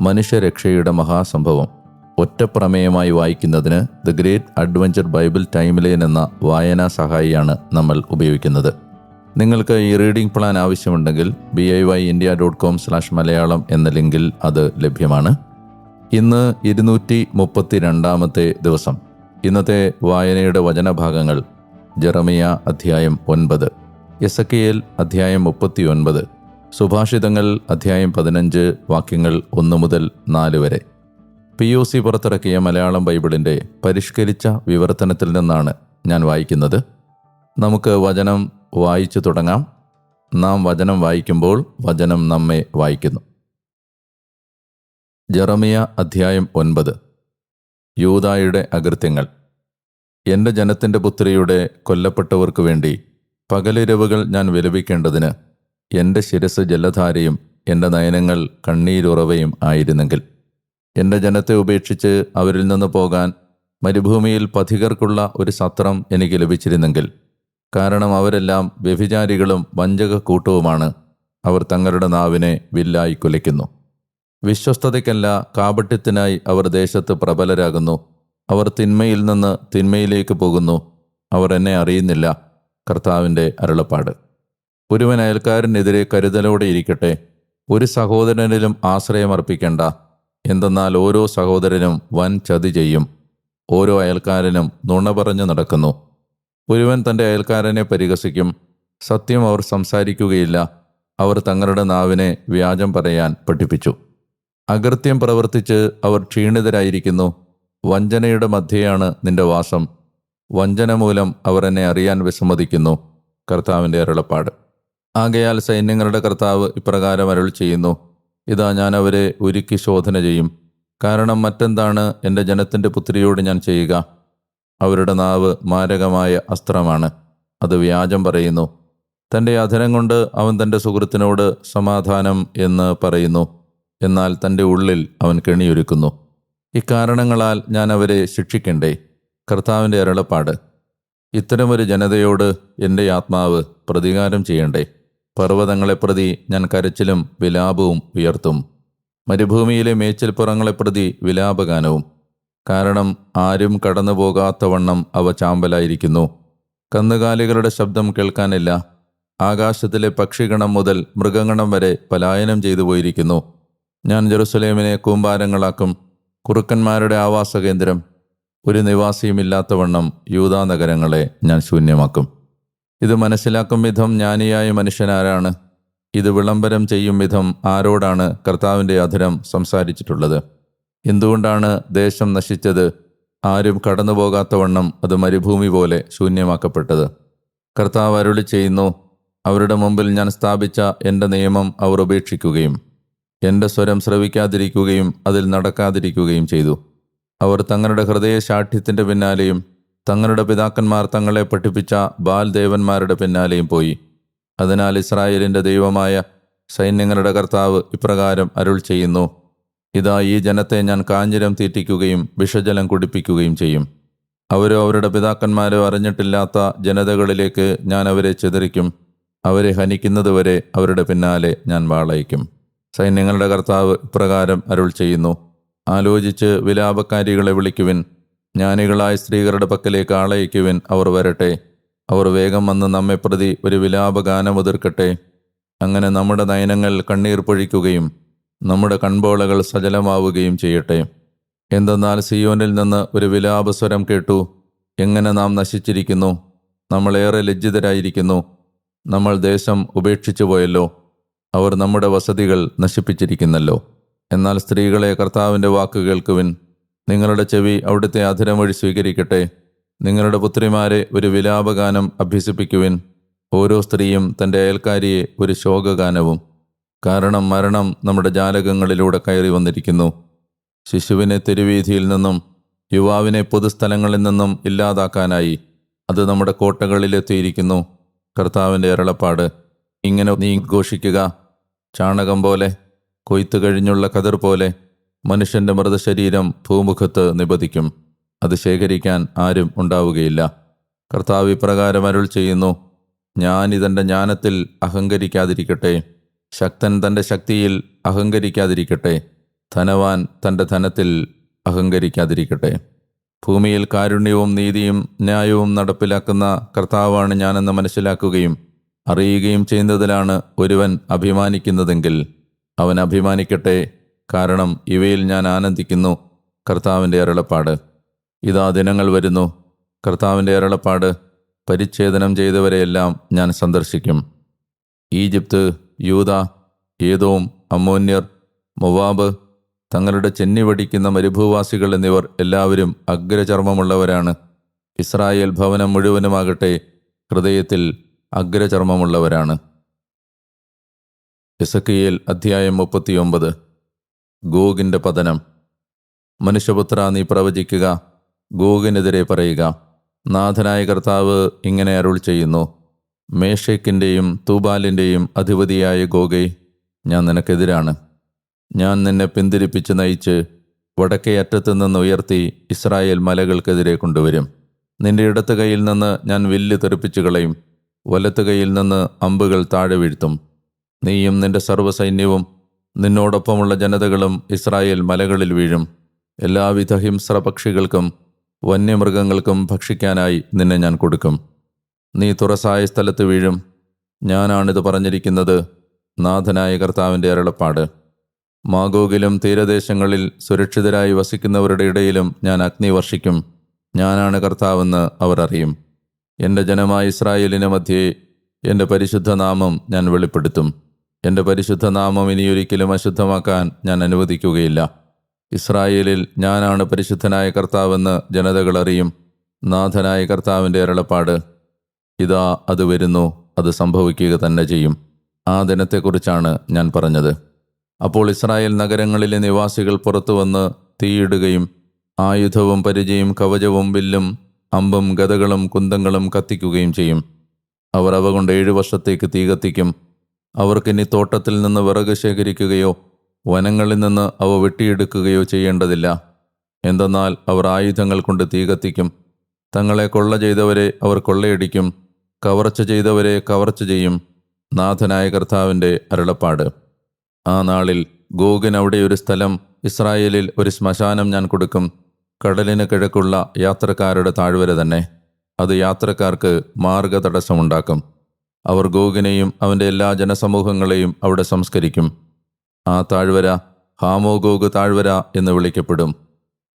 മനുഷ്യരക്ഷയുടെ മഹാസംഭവം. ഒറ്റപ്രമേയമായി വായിക്കുന്നതിന് the great adventure Bible timeline എന്ന വായനാ സഹായിയാണ് നമ്മൾ ഉപയോഗിക്കുന്നത്. നിങ്ങൾക്ക് ഈ റീഡിംഗ് പ്ലാൻ ആവശ്യമുണ്ടെങ്കിൽ B I Y India dot com slash Malayalam എന്ന ലിങ്കിൽ അത് ലഭ്യമാണ്. ഇന്ന് ഇരുന്നൂറ്റി മുപ്പത്തി രണ്ടാമത്തെ ദിവസം. ഇന്നത്തെ വായനയുടെ വചനഭാഗങ്ങൾ ജെറമിയ അധ്യായം ഒൻപത് എസക്കിയേൽ അധ്യായം മുപ്പത്തി ഒൻപത് സുഭാഷിതങ്ങൾ അധ്യായം പതിനഞ്ച് വാക്യങ്ങൾ ഒന്ന് മുതൽ നാല് വരെ. പി ഒ സി പുറത്തിറക്കിയ മലയാളം ബൈബിളിന്റെ പരിഷ്കരിച്ച വിവർത്തനത്തിൽ നിന്നാണ് ഞാൻ വായിക്കുന്നത്. നമുക്ക് വചനം വായിച്ചു തുടങ്ങാം. നാം വചനം വായിക്കുമ്പോൾ വചനം നമ്മെ വായിക്കുന്നു. ജറമിയ അധ്യായം ഒൻപത്. യൂതായുടെ അകൃത്യങ്ങൾ. എന്റെ ജനത്തിന്റെ പുത്രിയുടെ കൊല്ലപ്പെട്ടവർക്ക് വേണ്ടി പകലിരവുകൾ ഞാൻ വിലപിക്കേണ്ടതിന് എന്റെ ശിരസ് ജലധാരയും എന്റെ നയനങ്ങൾ കണ്ണീരുറവയും ആയിരുന്നെങ്കിൽ. എന്റെ ജനത്തെ ഉപേക്ഷിച്ച് അവരിൽ നിന്ന് പോകാൻ മരുഭൂമിയിൽ പഥികർക്കുള്ള ഒരു സത്രം എനിക്ക് ലഭിച്ചിരുന്നെങ്കിൽ. കാരണം അവരെല്ലാം വ്യഭിചാരികളും വഞ്ചക കൂട്ടവുമാണ് അവർ തങ്ങളുടെ നാവിനെ വില്ലായി കുലയ്ക്കുന്നു. വിശ്വസ്തതയ്ക്കല്ല കാപട്യത്തിനായി അവർ ദേശത്ത് പ്രബലരാകുന്നു. അവർ തിന്മയിൽ നിന്ന് തിന്മയിലേക്ക് പോകുന്നു. അവർ എന്നെ അറിയുന്നില്ല. കർത്താവിന്റെ അരുളപ്പാട്. ഒരുവൻ അയൽക്കാരനെതിരെ കരുതലോടെ ഇരിക്കട്ടെ. ഒരു സഹോദരനിലും ആശ്രയമർപ്പിക്കേണ്ട എന്തെന്നാൽ ഓരോ സഹോദരനും വൻ ചതി ചെയ്യും. ഓരോ അയൽക്കാരനും നുണ പറഞ്ഞു നടക്കുന്നു. ഒരുവൻ തന്റെ അയൽക്കാരനെ പരിഹസിക്കും. സത്യം അവർ സംസാരിക്കുകയില്ല. അവർ തങ്ങളുടെ നാവിനെ വ്യാജം പറയാൻ പഠിപ്പിച്ചു. അകൃത്യം പ്രവർത്തിച്ച് അവർ ക്ഷീണിതരായിരിക്കുന്നു. വഞ്ചനയുടെ മധ്യയാണ് നിന്റെ വാസം. വഞ്ചന മൂലം അവർ എന്നെ അറിയാൻ വിസമ്മതിക്കുന്നു. കർത്താവിന്റെ അരുളപ്പാട്. ആകയാൽ സൈന്യങ്ങളുടെ കർത്താവ് ഇപ്രകാരം അരുൾ ചെയ്യുന്നു ഇതാ ഞാൻ അവരെ ഒരുക്കി ശോധന ചെയ്യും. കാരണം മറ്റെന്താണ് എന്റെ ജനത്തിന്റെ പുത്രിയോട് ഞാൻ ചെയ്യുക? അവരുടെ നാവ് മാരകമായ അസ്ത്രമാണ്. അത് വ്യാജം പറയുന്നു. തന്റെ അധരം കൊണ്ട് അവൻ തന്റെ സുഹൃത്തിനോട് സമാധാനം എന്ന് പറയുന്നു. എന്നാൽ തന്റെ ഉള്ളിൽ അവൻ കെണിയൊരുക്കുന്നു. ഇക്കാരണങ്ങളാൽ ഞാൻ അവരെ ശിക്ഷിക്കണ്ടേ? കർത്താവിന്റെ അരുളപ്പാട്. ഇത്തരമൊരു ജനതയോട് എന്റെ ആത്മാവ് പ്രതികാരം ചെയ്യണ്ടേ? പർവതങ്ങളെ പ്രതി ഞാൻ കരച്ചിലും വിലാപവും ഉയർത്തും. മരുഭൂമിയിലെ മേച്ചിൽപ്പുറങ്ങളെ പ്രതി വിലാപഗാനവും. കാരണം ആരും കടന്നു പോകാത്തവണ്ണം അവ ചാമ്പലായിരിക്കുന്നു. കന്നുകാലികളുടെ ശബ്ദം കേൾക്കാനില്ല. ആകാശത്തിലെ പക്ഷിഗണം മുതൽ മൃഗഗണം വരെ പലായനം ചെയ്തു പോയിരിക്കുന്നു. ഞാൻ ജെറുസലേമിനെ കൂമ്പാരങ്ങളാക്കും. കുറുക്കന്മാരുടെ ആവാസ കേന്ദ്രം ഒരു നിവാസിയുമില്ലാത്തവണ്ണം യൂതാ നഗരങ്ങളെ ഞാൻ ശൂന്യമാക്കും. ഇത് മനസ്സിലാക്കും വിധം ജ്ഞാനിയായ മനുഷ്യനാരാണ്. ഇത് വിളംബരം ചെയ്യും വിധം ആരോടാണ് കർത്താവിന്റെ അധരം സംസാരിച്ചിട്ടുള്ളത്? എന്തുകൊണ്ടാണ് ദേശം നശിച്ചത്? ആരും കടന്നു പോകാത്തവണ്ണം അത് മരുഭൂമി പോലെ ശൂന്യമാക്കപ്പെട്ടത്. കർത്താവ് അരുളി ചെയ്യുന്നു അവരുടെ മുമ്പിൽ ഞാൻ സ്ഥാപിച്ച എന്റെ നിയമം അവർ ഉപേക്ഷിക്കുകയും എന്റെ സ്വരം ശ്രവിക്കാതിരിക്കുകയും അതിൽ നടക്കാതിരിക്കുകയും ചെയ്തു. അവർ തങ്ങളുടെ ഹൃദയ ശാഠ്യത്തിന്റെ പിന്നാലെയും തങ്ങളുടെ പിതാക്കന്മാർ തങ്ങളെ പഠിപ്പിച്ച ബാൽ ദേവന്മാരുടെ പിന്നാലെയും പോയി. അതിനാൽ ഇസ്രായേലിന്റെ ദൈവമായ സൈന്യങ്ങളുടെ കർത്താവ് ഇപ്രകാരം അരുൾ ചെയ്യുന്നു. ഇതാ ഈ ജനത്തെ ഞാൻ കാഞ്ഞിരം തീറ്റിക്കുകയും വിഷജലം കുടിപ്പിക്കുകയും ചെയ്യും. അവരോ അവരുടെ പിതാക്കന്മാരോ അറിഞ്ഞിട്ടില്ലാത്ത ജനതകളിലേക്ക് ഞാൻ അവരെ ചിതറിക്കും. അവരെ ഹനിക്കുന്നതുവരെ അവരുടെ പിന്നാലെ ഞാൻ വാളയിക്കും. സൈന്യങ്ങളുടെ കർത്താവ് ഇപ്രകാരം അരുൾ ചെയ്യുന്നു. ആലോചിച്ച് വിലാപക്കാരികളെ വിളിക്കുവിൻ. ജ്ഞാനികളായ സ്ത്രീകളുടെ പക്കലേക്ക് ആളയക്കുവിൻ. അവർ വരട്ടെ. അവർ വേഗം വന്ന് നമ്മെ പ്രതി ഒരു വിലാപഗാനം ഉതിർക്കട്ടെ അങ്ങനെ നമ്മുടെ നയനങ്ങൾ കണ്ണീർ പൊഴിക്കുകയും നമ്മുടെ കൺപോളകൾ സജലമാവുകയും ചെയ്യട്ടെ. എന്തെന്നാൽ സിയോനിൽ നിന്ന് ഒരു വിലാപസ്വരം കേട്ടു. എങ്ങനെ നാം നശിച്ചിരിക്കുന്നു? നമ്മളേറെ ലജ്ജിതരായിരിക്കുന്നു. നമ്മൾ ദേശം ഉപേക്ഷിച്ചു പോയല്ലോ. അവർ നമ്മുടെ വസതികൾ നശിപ്പിച്ചിരിക്കുന്നല്ലോ. എന്നാൽ സ്ത്രീകളെ കർത്താവിന്റെ വാക്ക് കേൾക്കുവിൻ. നിങ്ങളുടെ ചെവി അവിടുത്തെ അധരം വഴി സ്വീകരിക്കട്ടെ. നിങ്ങളുടെ പുത്രിമാരെ ഒരു വിലാപഗാനം അഭ്യസിപ്പിക്കുവിൻ. ഓരോ സ്ത്രീയും തന്റെ അയൽക്കാരിയെ ഒരു ശോകഗാനവും. കാരണം മരണം നമ്മുടെ ജാലകങ്ങളിലൂടെ കയറി വന്നിരിക്കുന്നു. ശിശുവിനെ തെരുവീതിയിൽ നിന്നും യുവാവിനെ പൊതുസ്ഥലങ്ങളിൽ നിന്നും ഇല്ലാതാക്കാനായി അത് നമ്മുടെ കോട്ടകളിലെത്തിയിരിക്കുന്നു. കർത്താവിന്റെ അരളപ്പാട് ഇങ്ങനെ നീ ഘോഷിക്കുക. ചാണകം പോലെ കൊയ്ത്തു കഴിഞ്ഞുള്ള കതിർ പോലെ മനുഷ്യന്റെ മൃതശരീരം ഭൂമുഖത്ത് നിപതിക്കും അത് ശേഖരിക്കാൻ ആരും ഉണ്ടാവുകയില്ല. കർത്താവ് ഇപ്രകാരം അരുൾ ചെയ്യുന്നു ഞാൻ ഇതെന്റെ ജ്ഞാനത്തിൽ അഹങ്കരിക്കാതിരിക്കട്ടെ. ശക്തൻ തന്റെ ശക്തിയിൽ അഹങ്കരിക്കാതിരിക്കട്ടെ. ധനവാൻ തന്റെ ധനത്തിൽ അഹങ്കരിക്കാതിരിക്കട്ടെ. ഭൂമിയിൽ കാരുണ്യവും നീതിയും ന്യായവും നടപ്പിലാക്കുന്ന കർത്താവാണ് ഞാനെന്ന് മനസ്സിലാക്കുകയും അറിയുകയും ചെയ്യുന്നതിലാണ് ഒരുവൻ അഭിമാനിക്കുന്നതെങ്കിൽ അവൻ അഭിമാനിക്കട്ടെ കാരണം ഇവയിൽ ഞാൻ ആനന്ദിക്കുന്നു. കർത്താവിന്റെ അരുളപ്പാട്. ഇതാ ദിനങ്ങൾ വരുന്നു. കർത്താവിന്റെ അരുളപ്പാട് പരിച്ഛേദനം ചെയ്തവരെയെല്ലാം ഞാൻ സന്ദർശിക്കും. ഈജിപ്ത് യൂത ഏതോം അമ്മോന്യർ മൊവാബ് തങ്ങളുടെ ചെന്നി വടിക്കുന്ന മരുഭൂവാസികൾ എന്നിവർ എല്ലാവരും അഗ്രചർമ്മമുള്ളവരാണ്. ഇസ്രായേൽ ഭവനം മുഴുവനുമാകട്ടെ ഹൃദയത്തിൽ അഗ്രചർമ്മമുള്ളവരാണ്. ഇസക്കിയേൽ അധ്യായം മുപ്പത്തിയൊമ്പത്. ഗോഗിന്റെ പതനം. മനുഷ്യപുത്ര നീ പ്രവചിക്കുക ഗോഗിനെതിരെ പറയുക. നാഥനായ കർത്താവ് ഇങ്ങനെ അരുൾ ചെയ്യുന്നു. മേഷേക്കിന്റെയും തൂബാലിന്റെയും അധിപതിയായ ഗോഗെ ഞാൻ നിനക്കെതിരാണ്. ഞാൻ നിന്നെ പിന്തിരിപ്പിച്ച് നയിച്ച് വടക്കേ അറ്റത്തു നിന്ന് ഉയർത്തി ഇസ്രായേൽ മലകൾക്കെതിരെ കൊണ്ടുവരും. നിന്റെ ഇടത്ത് കൈയിൽ നിന്ന് ഞാൻ വില്ല് തെറിപ്പിച്ചു കളയും വലത്ത് കൈയിൽ നിന്ന് അമ്പുകൾ താഴെ വീഴ്ത്തും. നീയും നിന്റെ സർവസൈന്യവും നിന്നോടൊപ്പമുള്ള ജനതകളും ഇസ്രായേൽ മലകളിൽ വീഴും. എല്ലാവിധ ഹിംസ്ര പക്ഷികൾക്കും വന്യമൃഗങ്ങൾക്കും ഭക്ഷിക്കാനായി നിന്നെ ഞാൻ കൊടുക്കും. നീ തുറസായ സ്ഥലത്ത് വീഴും. ഞാനാണിത് പറഞ്ഞിരിക്കുന്നത് നാഥനായ കർത്താവിന്റെ അരളപ്പാട്. മാഗോഗിലും തീരദേശങ്ങളിൽ സുരക്ഷിതരായി വസിക്കുന്നവരുടെ ഇടയിലും ഞാൻ അഗ്നി വർഷിക്കും. ഞാനാണ് കർത്താവെന്ന് അവർ അറിയും. എന്റെ ജനമായ ഇസ്രായേലിന് മധ്യേ എന്റെ പരിശുദ്ധ നാമം ഞാൻ വെളിപ്പെടുത്തും. എന്റെ പരിശുദ്ധ നാമം ഇനിയൊരിക്കലും അശുദ്ധമാക്കാൻ ഞാൻ അനുവദിക്കുകയില്ല. ഇസ്രായേലിൽ ഞാനാണ് പരിശുദ്ധനായ കർത്താവെന്ന് ജനതകൾ അറിയും. നാഥനായ കർത്താവിന്റെ അരളപ്പാട്. ഇതാ അത് വരുന്നു അത് സംഭവിക്കുക തന്നെ ചെയ്യും. ആ ദിനത്തെക്കുറിച്ചാണ് ഞാൻ പറഞ്ഞത്. അപ്പോൾ ഇസ്രായേൽ നഗരങ്ങളിലെ നിവാസികൾ പുറത്തു വന്ന് തീയിടുകയും ആയുധവും പരിചയും കവചവും വില്ലും അമ്പും ഗതകളും കുന്തങ്ങളും കത്തിക്കുകയും ചെയ്യും. അവർ അവ കൊണ്ട് ഏഴു വർഷത്തേക്ക് തീ കത്തിക്കും. അവർക്കിനി തോട്ടത്തിൽ നിന്ന് വിറക് ശേഖരിക്കുകയോ വനങ്ങളിൽ നിന്ന് അവ വെട്ടിയെടുക്കുകയോ ചെയ്യേണ്ടതില്ല. എന്തെന്നാൽ അവർ ആയുധങ്ങൾ കൊണ്ട് തീ കത്തിക്കും. തങ്ങളെ കൊള്ള ചെയ്തവരെ അവർ കൊള്ളയടിക്കും. കവർച്ച ചെയ്തവരെ കവർച്ച ചെയ്യും. നാഥനായ കർത്താവിന്റെ അരുളപ്പാട്. ആ നാളിൽ ഗോഗിന് അവിടെ ഒരു സ്ഥലം ഇസ്രായേലിൽ ഒരു ശ്മശാനം ഞാൻ കൊടുക്കും. കടലിന് കിഴക്കുള്ള യാത്രക്കാരുടെ താഴ്വര തന്നെ. അത് യാത്രക്കാർക്ക് മാർഗതടസ്സമുണ്ടാക്കും. അവർ ഗോഗിനെയും അവന്റെ എല്ലാ ജനസമൂഹങ്ങളെയും അവിടെ സംസ്കരിക്കും. ആ താഴ്വര ഹാമോഗോഗ് താഴ്വര എന്ന് വിളിക്കപ്പെടും.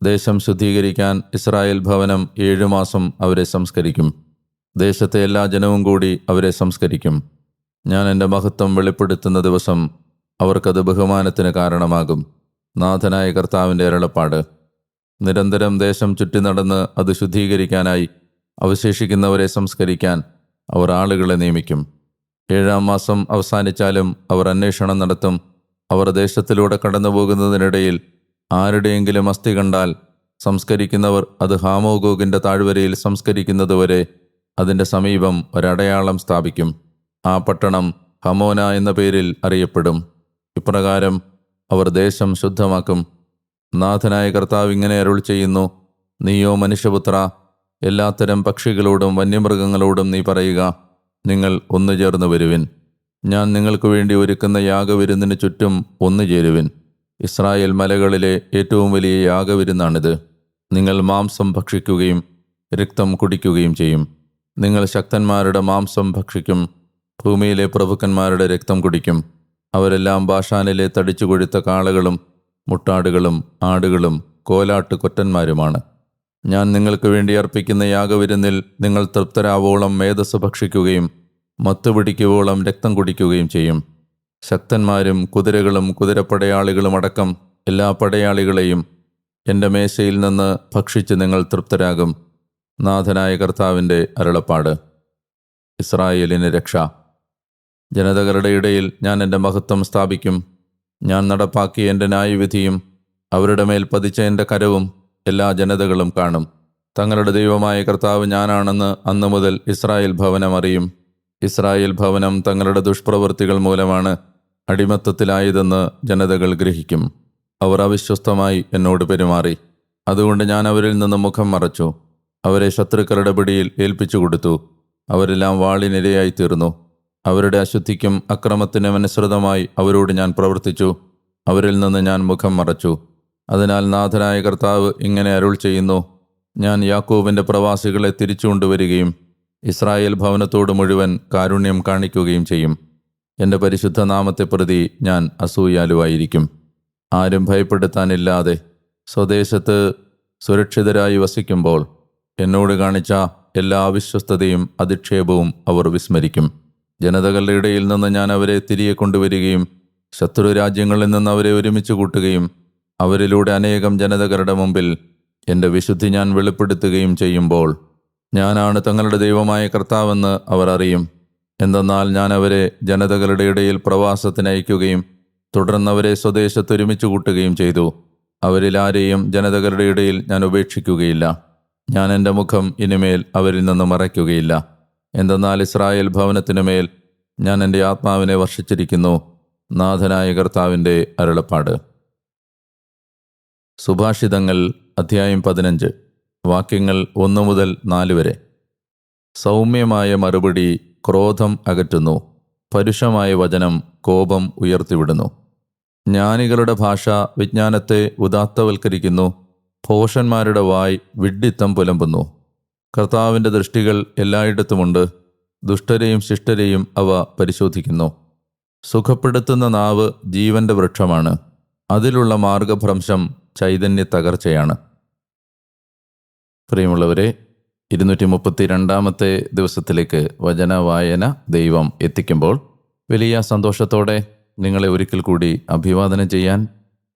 ദേശം ശുദ്ധീകരിക്കാൻ ഇസ്രായേൽ ഭവനം ഏഴു മാസം അവരെ സംസ്കരിക്കും. ദേശത്തെ എല്ലാ ജനവും കൂടി അവരെ സംസ്കരിക്കും. ഞാൻ എന്റെ മഹത്വം വെളിപ്പെടുത്തുന്ന ദിവസം അവർക്കത് ബഹുമാനത്തിന് കാരണമാകും. നാഥനായ കർത്താവിന്റെ അരളപ്പാട്. നിരന്തരം ദേശം ചുറ്റി നടന്ന് അത് ശുദ്ധീകരിക്കാനായി അവശേഷിക്കുന്നവരെ സംസ്കരിക്കാൻ അവർ ആളുകളെ നിയമിക്കും. ഏഴാം മാസം അവസാനിച്ചാലും അവർ അന്വേഷണം നടത്തും. അവർ ദേശത്തിലൂടെ കടന്നു പോകുന്നതിനിടയിൽ ആരുടെയെങ്കിലും അസ്ഥി കണ്ടാൽ സംസ്കരിക്കുന്നവർ അത് ഹാമോഗോഗിന്റെ താഴ്വരയിൽ സംസ്കരിക്കുന്നതുവരെ അതിന്റെ സമീപം ഒരടയാളം സ്ഥാപിക്കും. ആ പട്ടണം ഹമോന എന്ന പേരിൽ അറിയപ്പെടും. ഇപ്രകാരം അവർ ദേശം ശുദ്ധമാക്കും. നാഥനായ കർത്താവ് ഇങ്ങനെ അരുൾ ചെയ്യുന്നു നീയോ മനുഷ്യപുത്ര എല്ലാത്തരം പക്ഷികളോടും വന്യമൃഗങ്ങളോടും നീ പറയുക നിങ്ങൾ ഒന്നു ചേർന്ന് വരുവിൻ. ഞാൻ നിങ്ങൾക്ക് വേണ്ടി ഒരുക്കുന്ന യാഗവിരുന്നിന് ചുറ്റും ഒന്നു ചേരുവിൻ. ഇസ്രായേൽ മലകളിലെ ഏറ്റവും വലിയ യാഗവിരുന്നാണിത്. നിങ്ങൾ മാംസം ഭക്ഷിക്കുകയും രക്തം കുടിക്കുകയും ചെയ്യും. നിങ്ങൾ ശക്തന്മാരുടെ മാംസം ഭക്ഷിക്കും ഭൂമിയിലെ പ്രഭുക്കന്മാരുടെ രക്തം കുടിക്കും. അവരെല്ലാം ബാഷാനിലെ തടിച്ചു കൊഴുത്ത കാളകളും മുട്ടാടുകളും ആടുകളും കോലാട്ട് കൊറ്റന്മാരുമാണ് ഞാൻ നിങ്ങൾക്ക് വേണ്ടി അർപ്പിക്കുന്ന യാഗവിരുന്നിൽ നിങ്ങൾ തൃപ്തരാവോളം മേധസ് ഭക്ഷിക്കുകയും മത്തുപിടിക്കുവോളം രക്തം കുടിക്കുകയും ചെയ്യും. ശക്തന്മാരും കുതിരകളും കുതിരപ്പടയാളികളും അടക്കം എല്ലാ പടയാളികളെയും എന്റെ മേശയിൽ നിന്ന് ഭക്ഷിച്ച് നിങ്ങൾ തൃപ്തരാകും. നാഥനായ കർത്താവിന്റെ അരുളപ്പാട്. ഇസ്രായേലിന് രക്ഷ. ജനതകളുടെ ഇടയിൽ ഞാൻ എന്റെ മഹത്വം സ്ഥാപിക്കും. ഞാൻ നടപ്പാക്കിയ എന്റെ ന്യായവിധിയും അവരുടെ മേൽ പതിച്ച എന്റെ കരവും എല്ലാ ജനതകളും കാണും. തങ്ങളുടെ ദൈവമായ കർത്താവ് ഞാനാണെന്ന് അന്നു മുതൽ ഇസ്രായേൽ ഭവനം അറിയും. ഇസ്രായേൽ ഭവനം തങ്ങളുടെ ദുഷ്പ്രവൃത്തികൾ മൂലമാണ് അടിമത്തത്തിലായതെന്ന് ജനതകൾ ഗ്രഹിക്കും. അവർ അവിശ്വസ്തമായി എന്നോട് പെരുമാറി. അതുകൊണ്ട് ഞാൻ അവരിൽ നിന്ന് മുഖം മറച്ചു. അവരെ ശത്രുക്കളുടെ പിടിയിൽ ഏൽപ്പിച്ചു കൊടുത്തു. അവരെല്ലാം വാളിനിരയായി തീർന്നു അവരുടെ അശുദ്ധിക്കും അക്രമത്തിനും അനുസൃതമായി അവരോട് ഞാൻ പ്രവർത്തിച്ചു. അവരിൽ നിന്ന് ഞാൻ മുഖം മറച്ചു. അതിനാൽ നാഥനായ കർത്താവ് ഇങ്ങനെ അരുൾ ചെയ്യുന്നു ഞാൻ യാക്കൂബിന്റെ പ്രവാസികളെ തിരിച്ചു കൊണ്ടുവരികയും ഇസ്രായേൽ ഭവനത്തോട് മുഴുവൻ കാരുണ്യം കാണിക്കുകയും ചെയ്യും. എന്റെ പരിശുദ്ധ നാമത്തെ പ്രതി ഞാൻ അസൂയാലുവായിരിക്കും. ആരും ഭയപ്പെടുത്താനില്ലാതെ സ്വദേശത്ത് സുരക്ഷിതരായി വസിക്കുമ്പോൾ എന്നോട് കാണിച്ച എല്ലാ അവിശ്വസ്തതയും അധിക്ഷേപവും അവർ വിസ്മരിക്കും. ജനതകളുടെ ഇടയിൽ നിന്ന് ഞാൻ അവരെ തിരികെ കൊണ്ടുവരികയും ശത്രു രാജ്യങ്ങളിൽ നിന്ന് അവരെ ഒരുമിച്ച് കൂട്ടുകയും അവരിലൂടെ അനേകം ജനതകളുടെ മുമ്പിൽ എന്റെ വിശുദ്ധി ഞാൻ വെളിപ്പെടുത്തുകയും ചെയ്യുമ്പോൾ ഞാനാണ് തങ്ങളുടെ ദൈവമായ കർത്താവെന്ന് അവർ അറിയും. എന്തെന്നാൽ ഞാൻ അവരെ ജനതകളുടെ ഇടയിൽ പ്രവാസത്തിന് അയക്കുകയും തുടർന്ന് അവരെ സ്വദേശത്ത് ഒരുമിച്ച് കൂട്ടുകയും ചെയ്തു. അവരിൽ ആരെയും ജനതകളുടെ ഇടയിൽ ഞാൻ ഉപേക്ഷിക്കുകയില്ല. ഞാൻ എന്റെ മുഖം ഇനിമേൽ അവരിൽ നിന്ന് മറയ്ക്കുകയില്ല. എന്തെന്നാൽ ഇസ്രായേൽ ഭവനത്തിനു മേൽ ഞാൻ എന്റെ ആത്മാവിനെ വർഷിച്ചിരിക്കുന്നു. നാഥനായ കർത്താവിന്റെ അരുളപ്പാട്. സുഭാഷിതങ്ങൾ അധ്യായം പതിനഞ്ച്. വാക്യങ്ങൾ ഒന്ന് മുതൽ നാല് വരെ. സൗമ്യമായ മറുപടി ക്രോധം അകറ്റുന്നു. പരുഷമായ വചനം കോപം ഉയർത്തിവിടുന്നു. ജ്ഞാനികളുടെ ഭാഷ വിജ്ഞാനത്തെ ഉദാത്തവൽക്കരിക്കുന്നു. ഭോഷന്മാരുടെ വായ് വിഡ്ഢിത്തം പുലമ്പുന്നു. കർത്താവിന്റെ ദൃഷ്ടികൾ എല്ലായിടത്തുമുണ്ട്. ദുഷ്ടരെയും ശിഷ്ടരെയും അവ പരിശോധിക്കുന്നു. സുഖപ്പെടുത്തുന്ന നാവ് ജീവന്റെ വൃക്ഷമാണ്. അതിലുള്ള മാർഗഭ്രംശം ചൈതന്യ തകർച്ചയാണ്. പ്രിയമുള്ളവരെ ഇരുന്നൂറ്റി മുപ്പത്തി രണ്ടാമത്തെ ദിവസത്തിലേക്ക് വചന വായന ദൈവം എത്തിക്കുമ്പോൾ വലിയ സന്തോഷത്തോടെ നിങ്ങളെ ഒരിക്കൽ കൂടി അഭിവാദനം ചെയ്യാൻ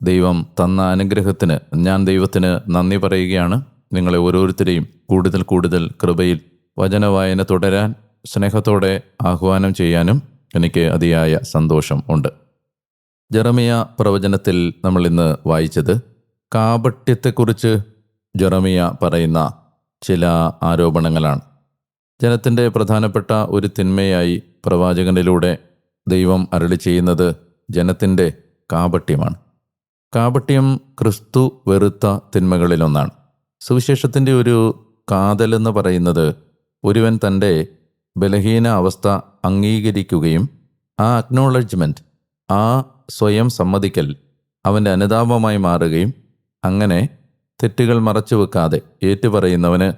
ദൈവം തന്ന അനുഗ്രഹത്തിന് ഞാൻ ദൈവത്തിന് നന്ദി പറയുകയാണ്. നിങ്ങളെ ഓരോരുത്തരെയും കൂടുതൽ കൂടുതൽ കൃപയിൽ വചന വായന തുടരാൻ സ്നേഹത്തോടെ ആഹ്വാനം ചെയ്യാനും എനിക്ക് അതിയായ സന്തോഷം ഉണ്ട്. ജെറമിയ പ്രവചനത്തിൽ നമ്മൾ ഇന്ന് വായിച്ചത് കാപട്യത്തെക്കുറിച്ച് ജെറമിയ പറയുന്ന ചില ആരോപണങ്ങളാണ്. ജനത്തിന്റെ പ്രധാനപ്പെട്ട ഒരു തിന്മയായി പ്രവാചകനിലൂടെ ദൈവം അരളി ചെയ്യുന്നത് ജനത്തിന്റെ കാപട്യമാണ്. കാപട്യം ക്രിസ്തു വെറുത്ത തിന്മകളിലൊന്നാണ്. സുവിശേഷത്തിന്റെ ഒരു കാതലെന്ന് പറയുന്നത് ഒരുവൻ തന്റെ ബലഹീന അവസ്ഥ അംഗീകരിക്കുകയും ആ അക്നോളജ്മെന്റ് ആ സ്വയം സമ്മതിക്കൽ അവന്റെ അനുതാപമായി മാറുകയും അങ്ങനെ തെറ്റുകൾ മറച്ചു വെക്കാതെ ഏറ്റുപറയുന്നവന്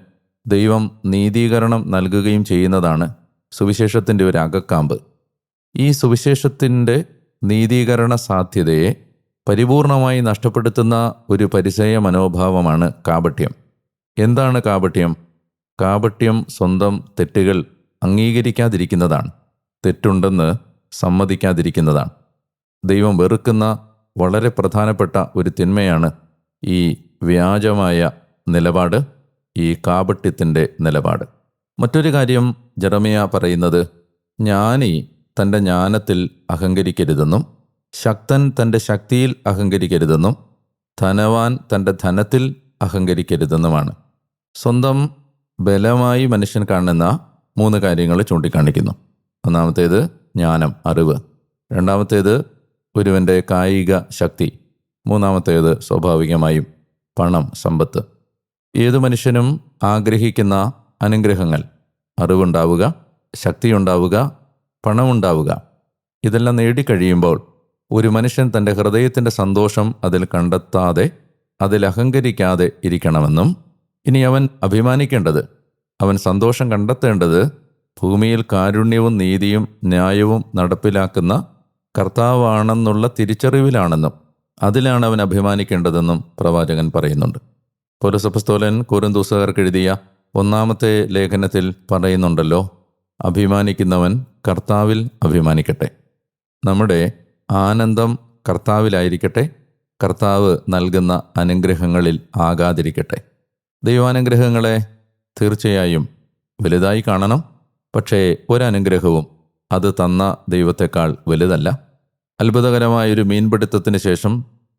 ദൈവം നീതീകരണം നൽകുകയും ചെയ്യുന്നതാണ് സുവിശേഷത്തിന്റെ ഒരു അകക്കാമ്പ്. ഈ സുവിശേഷത്തിന്റെ നീതീകരണ സാധ്യതയെ പരിപൂർണമായി നഷ്ടപ്പെടുത്തുന്ന ഒരു പരിചയ മനോഭാവമാണ് കാപട്യം. എന്താണ് കാപട്യം? കാപട്യം സ്വന്തം തെറ്റുകൾ അംഗീകരിക്കാതിരിക്കുന്നതാണ്. തെറ്റുണ്ടെന്ന് സമ്മതിക്കാതിരിക്കുന്നതാണ്. ദൈവം വെറുക്കുന്ന വളരെ പ്രധാനപ്പെട്ട ഒരു തിന്മയാണ് ഈ വ്യാജമായ നിലപാട് ഈ കാപട്യത്തിന്റെ നിലപാട്. മറ്റൊരു കാര്യം ജറമിയ പറയുന്നത് ജ്ഞാനി തന്റെ ജ്ഞാനത്തിൽ അഹങ്കരിക്കരുതെന്നും ശക്തൻ തന്റെ ശക്തിയിൽ അഹങ്കരിക്കരുതെന്നും ധനവാൻ തന്റെ ധനത്തിൽ അഹങ്കരിക്കരുതെന്നുമാണ്. സ്വന്തം ബലമായി മനുഷ്യൻ കാണുന്ന മൂന്ന് കാര്യങ്ങൾ ചൂണ്ടിക്കാണിക്കുന്നു. ഒന്നാമത്തേത് ജ്ഞാനം അറിവ്. രണ്ടാമത്തേത് ഒരുവന്റെ കായിക ശക്തി. മൂന്നാമത്തേത് സ്വാഭാവികമായും പണം സമ്പത്ത്. ഏതു മനുഷ്യനും ആഗ്രഹിക്കുന്ന അനുഗ്രഹങ്ങൾ. അറിവുണ്ടാവുക ശക്തിയുണ്ടാവുക പണമുണ്ടാവുക. ഇതെല്ലാം നേടിക്കഴിയുമ്പോൾ ഒരു മനുഷ്യൻ തന്റെ ഹൃദയത്തിന്റെ സന്തോഷം അതിൽ കണ്ടെത്താതെ അതിൽ അഹങ്കരിക്കാതെ ഇരിക്കണമെന്നും ഇനി അവൻ അഭിമാനിക്കേണ്ടത് അവൻ സന്തോഷം കണ്ടെത്തേണ്ടത് ഭൂമിയിൽ കാരുണ്യവും നീതിയും ന്യായവും നടപ്പിലാക്കുന്ന കർത്താവാണെന്നുള്ള തിരിച്ചറിവിലാണെന്നും അതിലാണ് അവൻ അഭിമാനിക്കേണ്ടതെന്നും പ്രവാചകൻ പറയുന്നുണ്ട്. പൗരസഭസ്തോലൻ കുറുന്തൂസുകാർക്ക് എഴുതിയ ഒന്നാമത്തെ ലേഖനത്തിൽ പറയുന്നുണ്ടല്ലോ അഭിമാനിക്കുന്നവൻ കർത്താവിൽ അഭിമാനിക്കട്ടെ. നമ്മുടെ ആനന്ദം കർത്താവിലായിരിക്കട്ടെ. കർത്താവ് നൽകുന്ന അനുഗ്രഹങ്ങളിൽ ആകാതിരിക്കട്ടെ. ദൈവാനുഗ്രഹങ്ങളെ തീർച്ചയായും വലുതായി കാണണം. പക്ഷേ ഒരനുഗ്രഹവും അത് തന്ന ദൈവത്തെക്കാൾ വലുതല്ല. അത്ഭുതകരമായൊരു മീൻപിടുത്തത്തിന് ശേഷം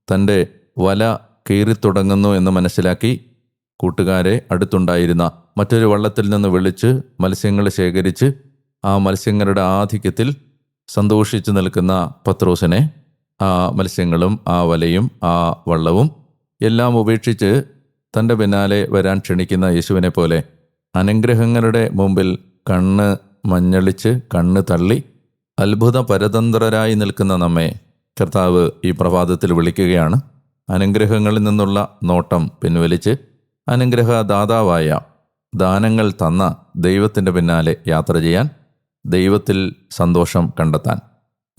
തന്റെ വല കീറിത്തുടങ്ങുന്നു എന്ന് മനസ്സിലാക്കി കൂട്ടുകാരെ അടുത്തുണ്ടായിരുന്ന മറ്റൊരു വള്ളത്തിൽ നിന്ന് വിളിച്ച് മത്സ്യങ്ങൾ ശേഖരിച്ച് ആ മത്സ്യങ്ങളുടെ ആധിക്യത്തിൽ സന്തോഷിച്ചു നിൽക്കുന്ന പത്രോസിനെ ആ മത്സ്യങ്ങളും ആ വലയും ആ വള്ളവും എല്ലാം ഉപേക്ഷിച്ച് തന്റെ പിന്നാലെ വരാൻ ക്ഷണിക്കുന്ന യേശുവിനെ പോലെ അനുഗ്രഹങ്ങളുടെ മുമ്പിൽ കണ്ണ് മഞ്ഞളിച്ച് കണ്ണ് തള്ളി അത്ഭുത പരതന്ത്രരായി നിൽക്കുന്ന നമ്മെ കർത്താവ് ഈ പ്രഭാതത്തിൽ വിളിക്കുകയാണ്. അനുഗ്രഹങ്ങളിൽ നിന്നുള്ള നോട്ടം പിൻവലിച്ച് അനുഗ്രഹദാതാവായ ദാനങ്ങൾ തന്ന ദൈവത്തിന്റെ പിന്നാലെ യാത്ര ചെയ്യാൻ ദൈവത്തിൽ സന്തോഷം കണ്ടെത്താൻ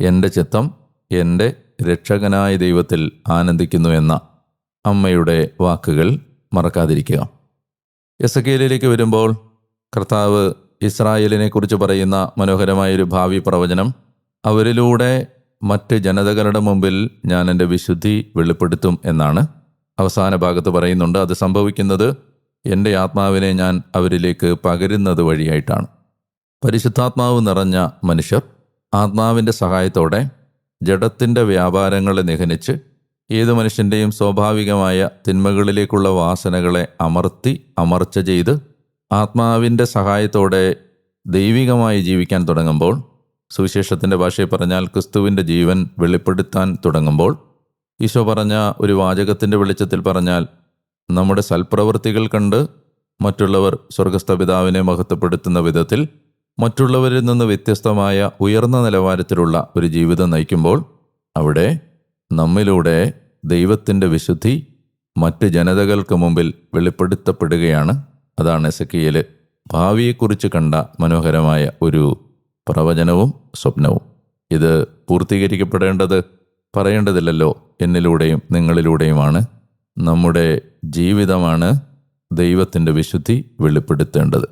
എന്റെ ചിത്തം എന്റെ രക്ഷകനായ ദൈവത്തിൽ ആനന്ദിക്കുന്നു എന്ന അമ്മയുടെ വാക്കുകൾ മറക്കാതിരിക്കുക. എസ് കെയിലേക്ക് വരുമ്പോൾ കർത്താവ് ഇസ്രായേലിനെ കുറിച്ച് പറയുന്ന മനോഹരമായൊരു ഭാവി പ്രവചനം. അവരിലൂടെ മറ്റ് ജനതകളുടെ മുമ്പിൽ ഞാൻ എന്റെ വിശുദ്ധി വെളിപ്പെടുത്തും എന്നാണ്. അവസാന ഭാഗത്ത് പറയുന്നുണ്ട് അത് സംഭവിക്കുന്നത് എന്റെ ആത്മാവിനെ ഞാൻ അവരിലേക്ക് പകരുന്നത് വഴിയായിട്ടാണ്. പരിശുദ്ധാത്മാവ് നിറഞ്ഞ മനുഷ്യർ ആത്മാവിന്റെ സഹായത്തോടെ ജഡത്തിന്റെ വ്യാപാരങ്ങളെ നിഹനിച്ച് ഏതു മനുഷ്യന്റെയും സ്വാഭാവികമായ തിന്മകളിലേക്കുള്ള വാസനകളെ അമർത്തി അമർച്ച ചെയ്ത് ആത്മാവിന്റെ സഹായത്തോടെ ദൈവികമായി ജീവിക്കാൻ തുടങ്ങുമ്പോൾ സുവിശേഷത്തിന്റെ ഭാഷയിൽ പറഞ്ഞാൽ ക്രിസ്തുവിന്റെ ജീവൻ വെളിപ്പെടുത്താൻ തുടങ്ങുമ്പോൾ ഈശോ പറഞ്ഞ ഒരു വാചകത്തിന്റെ വെളിച്ചത്തിൽ പറഞ്ഞാൽ നമ്മുടെ സൽപ്രവൃത്തികൾ കണ്ട് മറ്റുള്ളവർ സ്വർഗസ്ഥ പിതാവിനെ മഹത്വപ്പെടുത്തുന്ന വിധത്തിൽ മറ്റുള്ളവരിൽ നിന്ന് വ്യത്യസ്തമായ ഉയർന്ന നിലവാരത്തിലുള്ള ഒരു ജീവിതം നയിക്കുമ്പോൾ അവിടെ നമ്മിലൂടെ ദൈവത്തിന്റെ വിശുദ്ധി മറ്റ് ജനതകൾക്ക് മുമ്പിൽ വെളിപ്പെടുത്തപ്പെടുകയാണ്. അതാണ് എസക്കിയൽ ഭാവിയെക്കുറിച്ച് കണ്ട മനോഹരമായ ഒരു പ്രവചനവും സ്വപ്നവും. ഇത് പൂർത്തീകരിക്കപ്പെടേണ്ടത് പറയേണ്ടതില്ലല്ലോ എന്നിലൂടെയും നിങ്ങളിലൂടെയുമാണ്. നമ്മുടെ ജീവിതമാണ് ദൈവത്തിന്റെ വിശുദ്ധി വെളിപ്പെടുത്തേണ്ടത്.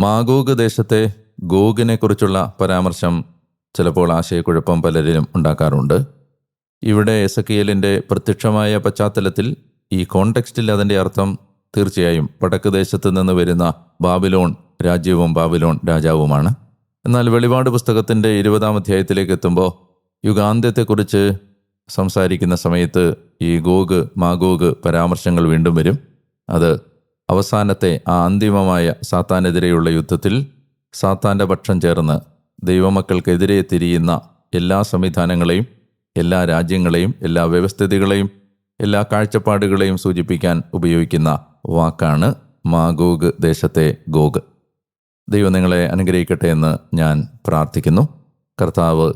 മാഗോഗ് ദേശത്തെ ഗോഗിനെക്കുറിച്ചുള്ള പരാമർശം ചിലപ്പോൾ ആശയക്കുഴപ്പം പലരിലും ഉണ്ടാക്കാറുണ്ട്. ഇവിടെ എസക്കിയലിന്റെ പ്രത്യക്ഷമായ പശ്ചാത്തലത്തിൽ ഈ കോണ്ടെക്സ്റ്റിൽ അതിന്റെ അർത്ഥം തീർച്ചയായും വടക്ക് ദേശത്ത് നിന്ന് വരുന്ന ബാബിലോൺ രാജ്യവും ബാബിലോൺ രാജാവുമാണ്. എന്നാൽ വെളിപാട് പുസ്തകത്തിന്റെ ഇരുപതാം അധ്യായത്തിലേക്ക് എത്തുമ്പോൾ യുഗാന്ത്യത്തെക്കുറിച്ച് സംസാരിക്കുന്ന സമയത്ത് ഈ ഗോഗ് മാഗോഗ് പരാമർശങ്ങൾ വീണ്ടും വരും. അത് അവസാനത്തെ ആ അന്തിമമായ സാത്താനെതിരെയുള്ള യുദ്ധത്തിൽ സാത്താന്റെ പക്ഷം ചേർന്ന് ദൈവമക്കൾക്കെതിരെ തിരിയുന്ന എല്ലാ സംവിധാനങ്ങളെയും എല്ലാ രാജ്യങ്ങളെയും എല്ലാ വ്യവസ്ഥിതികളെയും എല്ലാ കാഴ്ചപ്പാടുകളെയും സൂചിപ്പിക്കാൻ ഉപയോഗിക്കുന്ന വാക്കാണ് മാഗോഗ് ദേശത്തെ ഗോഗ്. ദൈവം നിങ്ങളെ അനുഗ്രഹിക്കട്ടെ എന്ന് ഞാൻ പ്രാർത്ഥിക്കുന്നു. കർത്താവ്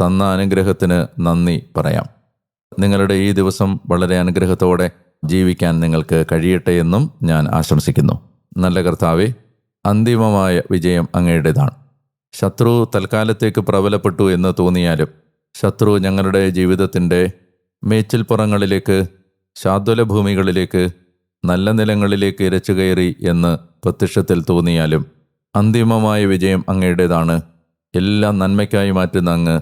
തന്ന അനുഗ്രഹത്തിന് നന്ദി പറയാം. നിങ്ങളുടെ ഈ ദിവസം വളരെ അനുഗ്രഹത്തോടെ ജീവിക്കാൻ നിങ്ങൾക്ക് കഴിയട്ടെ എന്നും ഞാൻ ആശംസിക്കുന്നു. നല്ല കർത്താവെ അന്തിമമായ വിജയം അങ്ങയുടേതാണ്. ശത്രു തൽക്കാലത്തേക്ക് പ്രബലപ്പെട്ടു എന്ന് തോന്നിയാലും ശത്രു ഞങ്ങളുടെ ജീവിതത്തിന്റെ മേച്ചിൽപ്പുറങ്ങളിലേക്ക് ശാദ്വല ഭൂമികളിലേക്ക് നല്ല നിലങ്ങളിലേക്ക് ഇരച്ചു കയറി എന്ന് പ്രത്യക്ഷത്തിൽ തോന്നിയാലും അന്തിമമായ വിജയം അങ്ങയുടേതാണ്. എല്ലാം നന്മയ്ക്കായി മാറ്റുന്ന അങ്ങ്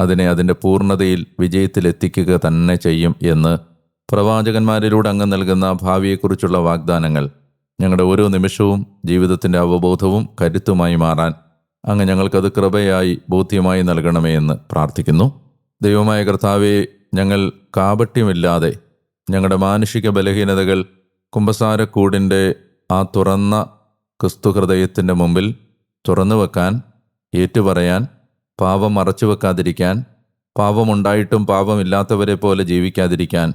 അതിനെ അതിന്റെ പൂർണതയിൽ വിജയത്തിലെത്തിക്കുക തന്നെ ചെയ്യും എന്ന് പ്രവാചകന്മാരിലൂടെ അങ്ങ് നൽകുന്ന ഭാവിയെക്കുറിച്ചുള്ള വാഗ്ദാനങ്ങൾ. ഞങ്ങളുടെ ഓരോ നിമിഷവും ജീവിതത്തിന്റെ അവബോധവും കരുത്തുമായി മാറാൻ അങ്ങ് ഞങ്ങൾക്കത് കൃപയായി ബോധ്യമായി നൽകണമേ എന്ന് പ്രാർത്ഥിക്കുന്നു. ദൈവമായ കർത്താവെ ഞങ്ങൾ കാപട്യമില്ലാതെ ഞങ്ങളുടെ മാനുഷിക ബലഹീനതകൾ കുമ്പസാരക്കൂടിന്റെ ആ തുറന്ന ക്രിസ്തു ഹൃദയത്തിന്റെ മുമ്പിൽ തുറന്നു വെക്കാൻ ഏറ്റുപറയാൻ പാപം മറച്ചു വെക്കാതിരിക്കാൻ പാപമുണ്ടായിട്ടും പാപമില്ലാത്തവരെ പോലെ ജീവിക്കാതിരിക്കാൻ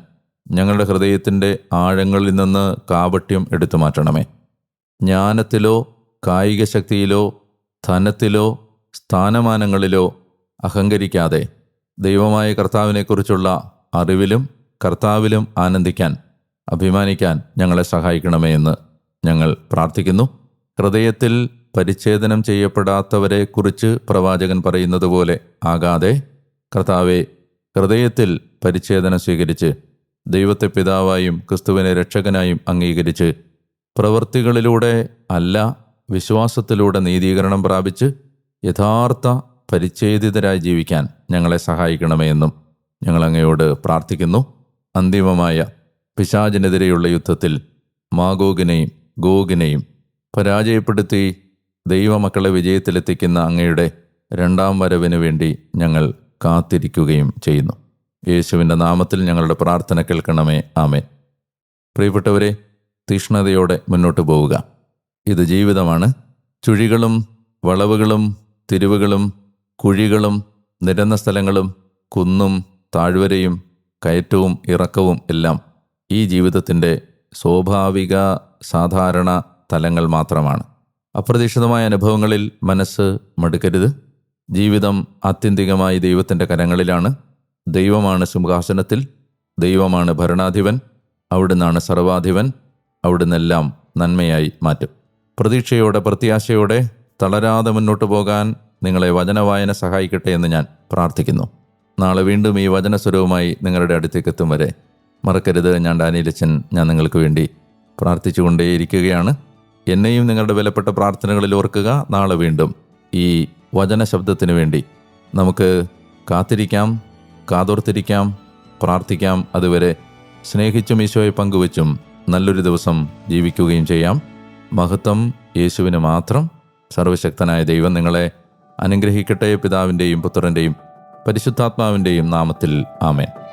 ഞങ്ങളുടെ ഹൃദയത്തിന്റെ ആഴങ്ങളിൽ നിന്ന് കാപട്യം എടുത്തു മാറ്റണമേ. ജ്ഞാനത്തിലോ കായിക ശക്തിയിലോ ധനത്തിലോ സ്ഥാനമാനങ്ങളിലോ അഹങ്കരിക്കാതെ ദൈവമായ കർത്താവിനെക്കുറിച്ചുള്ള അറിവിലും കർത്താവിലും ആനന്ദിക്കാൻ അഭിമാനിക്കാൻ ഞങ്ങളെ സഹായിക്കണമേ എന്ന് ഞങ്ങൾ പ്രാർത്ഥിക്കുന്നു. ഹൃദയത്തിൽ പരിച്ഛേദനം ചെയ്യപ്പെടാത്തവരെ കുറിച്ച് പ്രവാചകൻ പറയുന്നത് പോലെ ആകാതെ കർത്താവെ ഹൃദയത്തിൽ പരിച്ഛേദനം സ്വീകരിച്ച് ദൈവത്തെ പിതാവായും ക്രിസ്തുവിനെ രക്ഷകനായും അംഗീകരിച്ച് പ്രവൃത്തികളിലൂടെ അല്ല വിശ്വാസത്തിലൂടെ നീതീകരണം പ്രാപിച്ച് യഥാർത്ഥ പരിച്ഛേദിതരായി ജീവിക്കാൻ ഞങ്ങളെ സഹായിക്കണമേ എന്നും ഞങ്ങൾ അങ്ങയോട് പ്രാർത്ഥിക്കുന്നു. അന്തിമമായ പിശാചിനെതിരെയുള്ള യുദ്ധത്തിൽ മാഗോഗിനെയും ഗോഗിനെയും പരാജയപ്പെടുത്തി ദൈവമക്കളെ വിജയത്തിലെത്തിക്കുന്ന അങ്ങയുടെ രണ്ടാം വരവിന് വേണ്ടി ഞങ്ങൾ കാത്തിരിക്കുകയും ചെയ്യുന്നു. യേശുവിന്റെ നാമത്തിൽ ഞങ്ങളുടെ പ്രാർത്ഥന കേൾക്കണമേ. ആമേ പ്രിയപ്പെട്ടവരെ തീഷ്ണതയോടെ മുന്നോട്ട് പോവുക. ഇത് ജീവിതമാണ്. ചുഴികളും വളവുകളും തിരിവുകളും കുഴികളും നിരന്ന സ്ഥലങ്ങളും കുന്നും താഴ്വരയും കയറ്റവും ഇറക്കവും എല്ലാം ഈ ജീവിതത്തിന്റെ സ്വാഭാവിക സാധാരണ തലങ്ങൾ മാത്രമാണ്. അപ്രതീക്ഷിതമായ അനുഭവങ്ങളിൽ മനസ്സ് മടുക്കരുത്. ജീവിതം ആത്യന്തികമായി ദൈവത്തിന്റെ കരങ്ങളിലാണ്. ദൈവമാണ് സിംഹാസനത്തിൽ. ദൈവമാണ് ഭരണാധിപൻ. അവിടുന്നാണ് സർവാധിപൻ. അവിടുന്നെല്ലാം നന്മയായി മാറ്റും. പ്രതീക്ഷയോടെ പ്രത്യാശയോടെ തളരാതെ മുന്നോട്ട് പോകാൻ നിങ്ങളെ വചനവായന സഹായിക്കട്ടെ എന്ന് ഞാൻ പ്രാർത്ഥിക്കുന്നു. നാളെ വീണ്ടും ഈ വചനസ്വരവുമായി നിങ്ങളുടെ അടുത്തേക്ക് എത്തും വരെ മറക്കരുത് ഞാൻ ഡാനിയലച്ചൻ. ഞാൻ നിങ്ങൾക്ക് വേണ്ടി പ്രാർത്ഥിച്ചുകൊണ്ടേയിരിക്കുകയാണ്. എന്നെയും നിങ്ങളുടെ വിലപ്പെട്ട പ്രാർത്ഥനകളിൽ ഓർക്കുക. നാളെ വീണ്ടും ഈ വചന ശബ്ദത്തിന് വേണ്ടി നമുക്ക് കാത്തിരിക്കാം കാതോർത്തിരിക്കാം പ്രാർത്ഥിക്കാം. അതുവരെ സ്നേഹിച്ചും ഈശോയെ പങ്കുവച്ചും നല്ലൊരു ദിവസം ജീവിക്കുകയും ചെയ്യാം. മഹത്വം യേശുവിന് മാത്രം. സർവശക്തനായ ദൈവം നിങ്ങളെ അനുഗ്രഹിക്കട്ടെ. പിതാവിന്റെയും പുത്രന്റെയും പരിശുദ്ധാത്മാവിന്റെയും നാമത്തിൽ ആമേൻ.